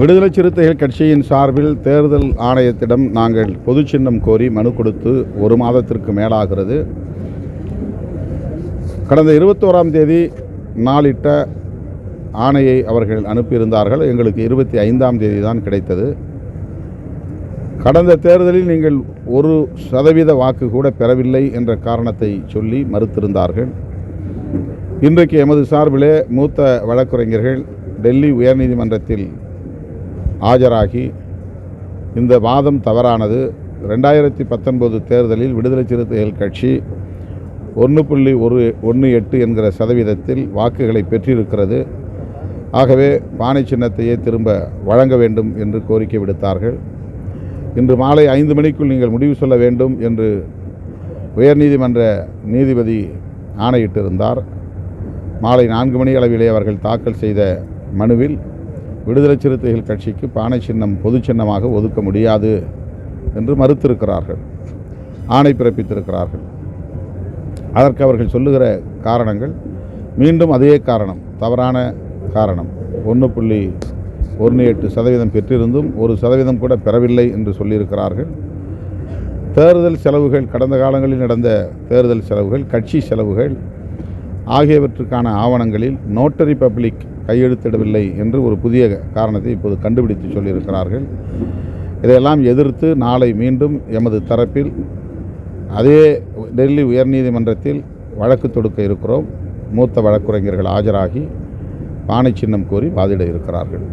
விடுதலை சிறுத்தைகள் கட்சியின் சார்பில் தேர்தல் ஆணையத்திடம் நாங்கள் பொது சின்னம் கோரி மனு கொடுத்து ஒரு மாதத்திற்கு மேலாகிறது. கடந்த இருபத்தோராம் தேதி நாளிட்ட ஆணையை அவர்கள் அனுப்பியிருந்தார்கள். எங்களுக்கு இருபத்தி ஐந்தாம் தேதி தான் கிடைத்தது. கடந்த தேர்தலில் நீங்கள் ஒரு சதவீத வாக்கு கூட பெறவில்லை என்ற காரணத்தை சொல்லி மறுத்திருந்தார்கள். இன்றைக்கு எமது சார்பிலே மூத்த வழக்குரைஞர்கள் டெல்லி உயர்நீதிமன்றத்தில் ஆஜராகி இந்த வாதம் தவறானது. ரெண்டாயிரத்தி பத்தொன்பது தேர்தலில் விடுதலை சிறுத்தைகள் கட்சி ஒன்று புள்ளி ஒரு ஒன்று எட்டு என்கிற சதவீதத்தில் வாக்குகளை பெற்றிருக்கிறது. ஆகவே பானை சின்னத்தையே திரும்ப வழங்க வேண்டும் என்று கோரிக்கை விடுத்தார்கள். இன்று மாலை ஐந்து மணிக்குள் நீங்கள் முடிவு சொல்ல வேண்டும் என்று உயர்நீதிமன்ற நீதிபதி ஆணையிட்டிருந்தார். மாலை நான்கு மணி அளவிலே அவர்கள் தாக்கல் செய்த மனுவில் விடுதலை சிறுத்தைகள் கட்சிக்கு பானை சின்னம் பொது சின்னமாக ஒதுக்க முடியாது என்று மறுத்திருக்கிறார்கள். ஆணை பிறப்பித்திருக்கிறார்கள். அதற்கு அவர்கள் சொல்லுகிற காரணங்கள் மீண்டும் அதே காரணம் தவறான காரணம். ஒன்று புள்ளி ஒன்று எட்டு சதவீதம் பெற்றிருந்தும் ஒரு சதவீதம் கூட பெறவில்லை என்று சொல்லியிருக்கிறார்கள். தேர்தல் செலவுகள் கடந்த காலங்களில் நடந்த தேர்தல் செலவுகள் கட்சி செலவுகள் ஆகியவற்றுக்கான ஆவணங்களில் நோட்டரி பப்ளிக் கையெழுத்திடவில்லை என்று ஒரு புதிய காரணத்தை இப்போது கண்டுபிடித்து சொல்லியிருக்கிறார்கள். இதையெல்லாம் எதிர்த்து நாளை மீண்டும் எமது தரப்பில் அதே டெல்லி உயர்நீதிமன்றத்தில் வழக்கு தொடுக்க இருக்கிறோம். மூத்த வழக்குரைஞர்கள் ஆஜராகி பானை சின்னம் கோரி வாதிட இருக்கிறார்கள்.